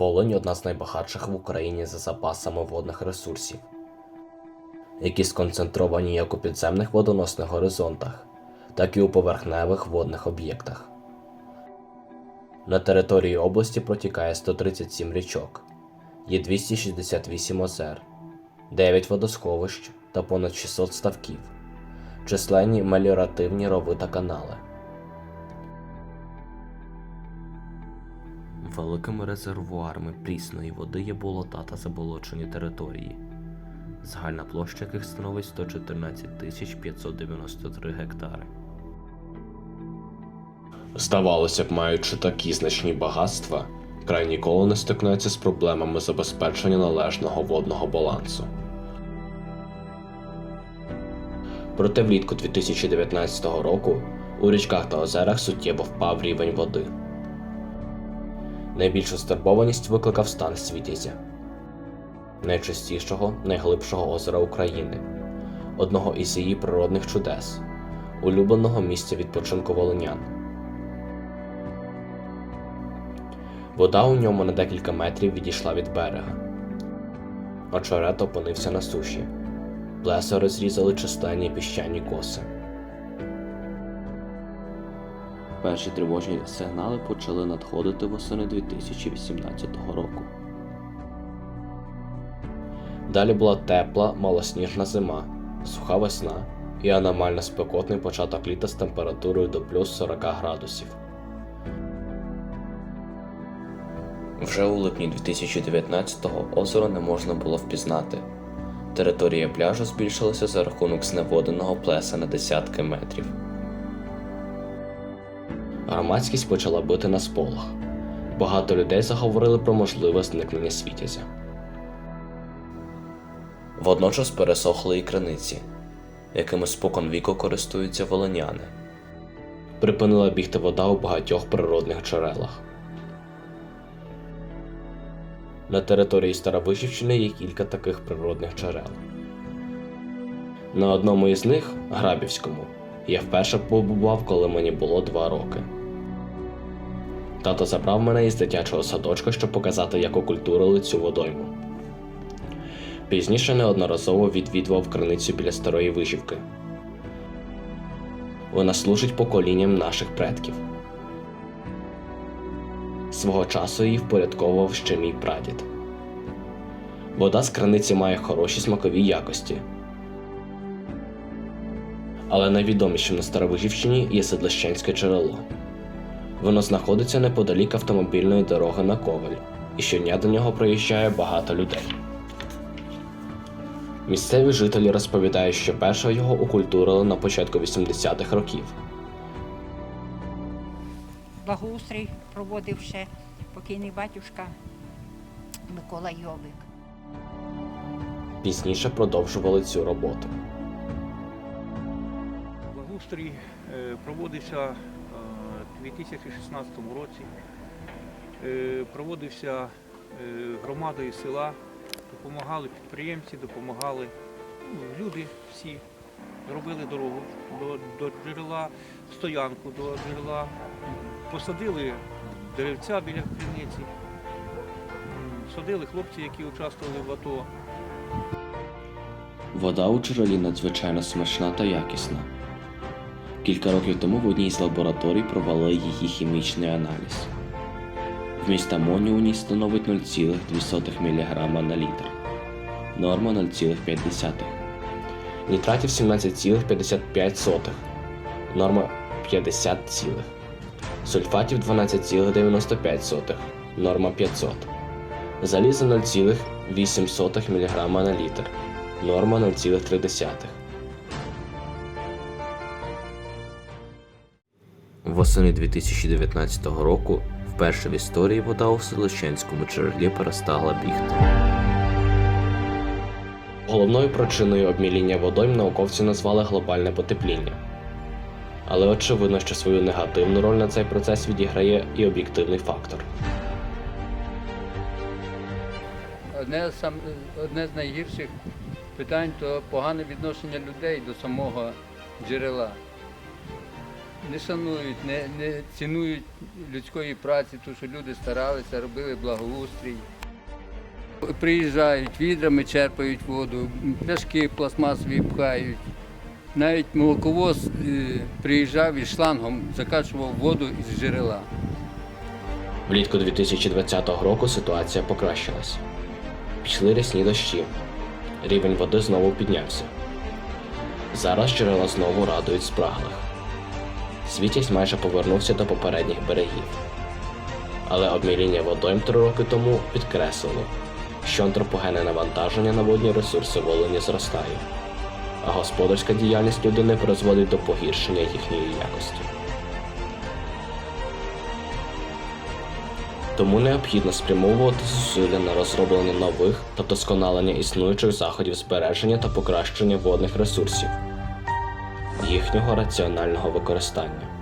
Волинь одна з найбагатших в Україні за запасами водних ресурсів, які сконцентровані як у підземних водоносних горизонтах, так і у поверхневих водних об'єктах. На території області протікає 137 річок, є 268 озер, 9 водосховищ та понад 600 ставків, численні меліоративні рови та канали. Великими резервуарами прісної води є болота та заболочені території, загальна площа яких становить 114 тисяч 593 гектари. Здавалося б, маючи такі значні багатства, край ніколи не стикнеться з проблемами забезпечення належного водного балансу. Проте влітку 2019 року у річках та озерах суттєво впав рівень води. Найбільшу стурбованість викликав стан Світязя, найчистішого, найглибшого озера України, одного із її природних чудес, улюбленого місця відпочинку волинян. Вода у ньому на декілька метрів відійшла від берега. Очерет опинився на суші. Плесо розрізали численні піщані коси. Перші тривожні сигнали почали надходити восени 2018 року. Далі була тепла, малосніжна зима, суха весна і аномально спекотний початок літа з температурою до плюс 40 градусів. Вже у липні 2019-го озеро не можна було впізнати. Територія пляжу збільшилася за рахунок зневоденого плеса на десятки метрів. Громадськість почала бити на сполох. Багато людей заговорили про можливе зникнення світязя. Водночас пересохли і криниці, якими спокон віку користуються волиняни. Припинила бігти вода у багатьох природних джерелах. На території Старовишівщини є кілька таких природних джерел. На одному із них, Грабівському, я вперше побував, коли мені було два роки. Тато забрав мене із дитячого садочка, щоб показати, як окультурили цю водойму. Пізніше неодноразово відвідував криницю біля старої вижівки. Вона служить поколінням наших предків. Свого часу її впорядковував ще мій прадід. Вода з криниці має хороші смакові якості. Але найвідомішим на Старовижівщині є Седлищенське джерело. Воно знаходиться неподалік автомобільної дороги на Коваль, і щодня до нього проїжджає багато людей. Місцеві жителі розповідають, що першого його окультурили на початку 80-х років. благоустрій проводив ще покійний батюшка Микола Йовик. Пізніше продовжували цю роботу. Благоустрій е, проводився у 2016 році. Е, Проводився е, громадою села, допомагали підприємці, допомагали ну, люди всі. Робили дорогу до, до джерела, стоянку до джерела, посадили деревця біля криниці, садили хлопці, які участвували в АТО. Вода у джерелі надзвичайно смачна та якісна. Кілька років тому в одній з лабораторій провели її хімічний аналіз. Вміст амонію у ній становить 0,2 мг на літр, норма 0,5. Нітратів 17,55, норма 50, цілих. сульфатів 12,95, норма 500, заліза 0,8 мг на літр, норма 0,3. Восени 2019 року вперше в історії вода у Селищенському джерелі перестала бігти. Головною причиною обміління водойм науковці назвали глобальне потепління. Але очевидно, що свою негативну роль на цей процес відіграє і об'єктивний фактор. Одне з, одне з найгірших питань то погане відношення людей до самого джерела. Не шанують, не, не цінують людської праці, тому що люди старалися, робили благоустрій. Приїжджають, відрами черпають воду, пляшки пластмасові пхають. Навіть молоковоз е, приїжджав і шлангом закачував воду із джерела. Влітку 2020 року ситуація покращилась. Пішли рясні дощі. Рівень води знову піднявся. Зараз джерела знову радують спраглих. Світязь майже повернувся до попередніх берегів. Але обміління водойм три роки тому підкреслило, що антропогенне навантаження на водні ресурси Волині зростає, а господарська діяльність людини призводить до погіршення їхньої якості. Тому необхідно спрямовувати зусилля на розроблення нових та вдосконалення існуючих заходів збереження та покращення водних ресурсів, їхнього раціонального використання.